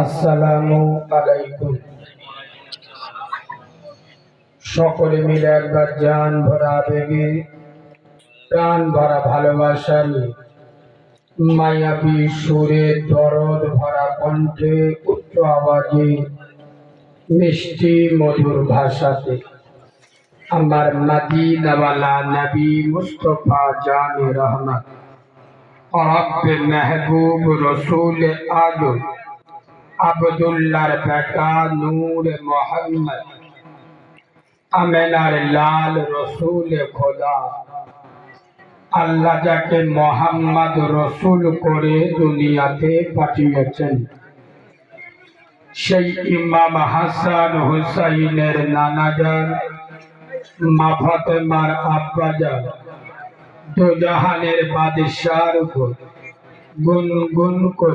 আসসালামু আলাইকুম। সকলে মিলে একবার জান ভরা আবেগে প্রাণ ভরা ভালোবাসা নিয়ে মায়াবী সুরে দরদ ভরা কণ্ঠে উচ্চ আওয়াজে মিষ্টি মধুর ভাষাতে, আমার মদিনাওয়ালা নবী মুস্তফা জানে রহমত। রব্বে মেহবুব রসুল আজম আবদুল্লার বেটা নূর মোহাম্মদ। আমেনার লাল রসুল খোদা। আল্লাহ যাকে মোহাম্মদ রসুল করে দুনিয়াতে পাঠিয়েছেন। সেই ইমাম হাসান হুসাইনের নানাজান মা ফাতেমার আব্বাজান দুজাহানের বাদশার উপর গুনগুন করে